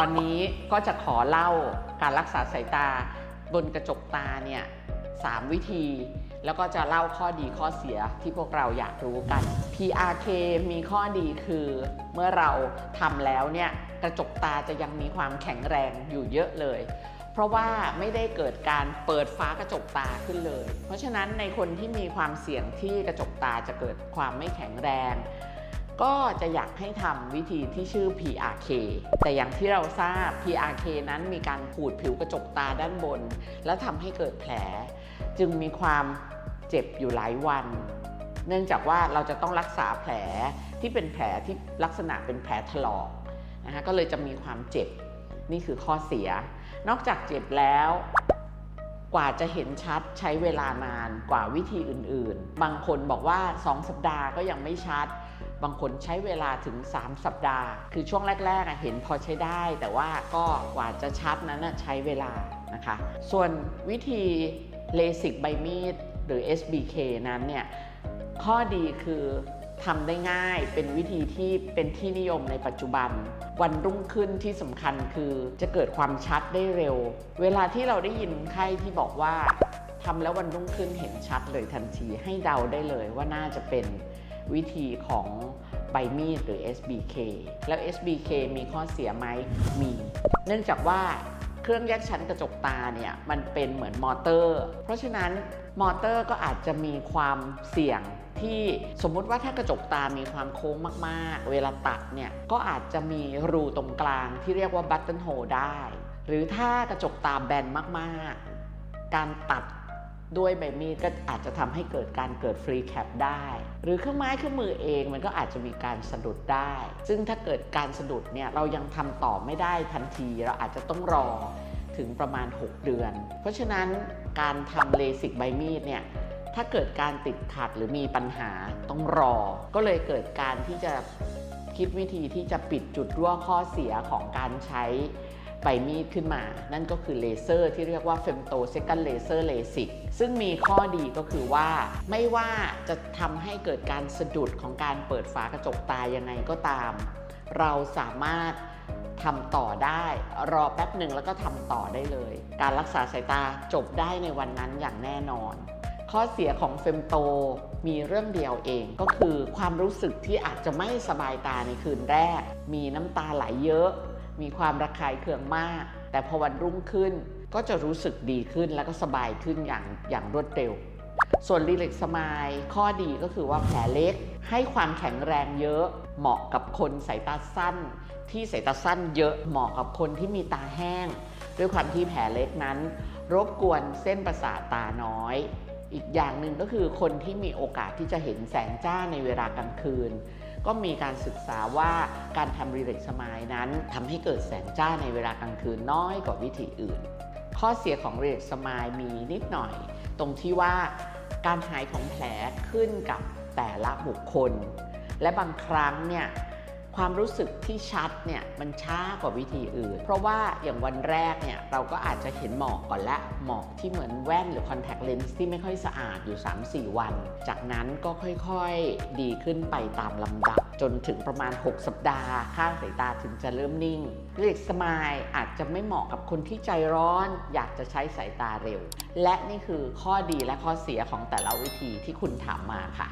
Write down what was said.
ตอนนี้ก็จะขอเล่าการรักษาสายตาบนกระจกตาเนี่ยสามวิธี แล้วก็จะเล่าข้อดีข้อเสียที่พวกเราอยากรู้กัน PRK มีข้อดีคือเมื่อเราทำแล้วเนี่ยกระจกตาจะยังมีความแข็งแรงอยู่เยอะเลย เพราะว่าไม่ได้เกิดการเปิดฟ้ากระจกตาขึ้นเลย เพราะฉะนั้นในคนที่มีความเสี่ยงที่กระจกตาจะเกิดความไม่แข็งแรง ก็จะอยากให้ทำวิธีที่ชื่อ PRK แต่อย่างที่เราทราบ PRK นั้นมีการขูดผิวกระจกตาด้านบน แล้วทำให้เกิดแผล จึงมีความเจ็บอยู่หลายวัน เนื่องจากว่าเราจะต้องรักษาแผลที่เป็นแผลที่ลักษณะเป็นแผลถลอกนะคะก็เลยจะมีความเจ็บนี่คือข้อเสีย นอกจากเจ็บแล้ว กว่าจะเห็นชัดใช้เวลานานกว่าวิธีอื่นๆ บางคนบอกว่า 2 สัปดาห์ก็ยังไม่ชัด บางคนใช้เวลาถึง 3 สัปดาห์ คือช่วงแรกๆเห็นพอใช้ได้ แต่ว่าก็กว่าจะชัดนั้นใช้เวลานะคะ ส่วนวิธีเลสิกใบมีดหรือ SBK นั้นเนี่ยข้อดีคือทำได้ง่ายเป็นวิธีที่เป็นที่นิยมในปัจจุบัน วันรุ่งขึ้นที่สำคัญคือจะเกิดความชัดได้เร็ว เวลาที่เราได้ยินไข้ที่บอกว่าทำแล้ววันรุ่งขึ้นเห็นชัดเลยทันทีให้เดาได้เลยว่าน่าจะเป็น วิธีของใบมีดหรือ SBK แล้ว SBK มีข้อเสียไหมมี เนื่องจากว่าเครื่องแยกชั้นกระจกตาเนี่ยมันเป็นเหมือนมอเตอร์ เพราะฉะนั้นมอเตอร์ก็อาจจะมีความเสี่ยงที่สมมุติว่าถ้ากระจกตามีความโค้งมาก ๆ เวลาตัดเนี่ยก็อาจจะมีรูตรงกลางที่เรียกว่าบัตเทิลโฮได้ หรือถ้ากระจกตาแบนมาก ๆ การตัด ด้วยใบมีดก็อาจจะทำให้เกิดการเกิดฟรีแคปได้ หรือเครื่องไม้เครื่องมือเองมันก็อาจจะมีการสะดุดได้ ซึ่งถ้าเกิดการสะดุดเนี่ยเรายังทำต่อไม่ได้ทันที เราอาจจะต้องรอถึงประมาณ 6 เดือน เพราะฉะนั้นการทำเลสิกใบมีดเนี่ยถ้าเกิดการติดขัดหรือมีปัญหาต้องรอ ก็เลยเกิดการที่จะคิดวิธีที่จะปิดจุดรั่วข้อเสียของการใช้ ใบมีดขึ้นมา นั่นก็คือเลเซอร์ที่เรียกว่า femto second laser LASIK ซึ่งมีข้อดีก็คือว่าไม่ว่าจะทำให้เกิดการสะดุดของการเปิดฝากระจกตายังไงก็ตาม เราสามารถทำต่อได้ รอแป๊บหนึ่งแล้วก็ทำต่อได้เลย การรักษาสายตาจบได้ในวันนั้นอย่างแน่นอน ข้อเสียของเฟมโตมีเรื่องเดียวเองก็คือความรู้สึกที่อาจจะไม่สบายตาในคืนแรก มีน้ำตาไหลเยอะ มีความระคายเคืองมาก แต่พอวันรุ่งขึ้นก็จะรู้สึกดีขึ้นแล้วก็สบายขึ้นอย่างอย่างรวดเร็ว ส่วนรีเล็กสมายข้อดีก็คือว่าแผลเล็กให้ความแข็งแรงเยอะ เหมาะกับคนสายตาสั้น ที่สายตาสั้นเยอะเหมาะกับคนที่มีตาแห้ง ด้วยความที่แผลเล็กนั้น รบกวนเส้นประสาทตาน้อย อีกอย่างหนึ่งก็คือคนที่มีโอกาสที่จะเห็นแสงจ้าในเวลากลางคืน ก็มีการศึกษาว่าการทำรีเล็กสมายนั้นทำให้เกิดแสงจ้าในเวลากลางคืนน้อยกว่าวิธีอื่น ข้อเสียของรีเล็กสมายมีนิดหน่อย ตรงที่ว่าการหายของแผลขึ้นกับแต่ละบุคคล และบางครั้งเนี่ย ความรู้สึกที่ชัดเนี่ยมันช้ากว่าวิธีอื่น เพราะว่าอย่างวันแรกเนี่ยเราก็อาจจะเห็นหมอกก่อนละหมอกที่เหมือนแว่นหรือคอนแทคเลนส์ที่ไม่ค่อยสะอาดอยู่ 3-4 วัน จากนั้นก็ค่อยๆดีขึ้นไปตามลำดับ จนถึงประมาณ 6 สัปดาห์ข้างสายตาถึงจะเริ่มนิ่งเรียกสมายอาจจะไม่เหมาะกับคนที่ใจร้อน อยากจะใช้สายตาเร็ว และนี่คือข้อดีและข้อเสียของแต่ละวิธีที่คุณถามมาค่ะ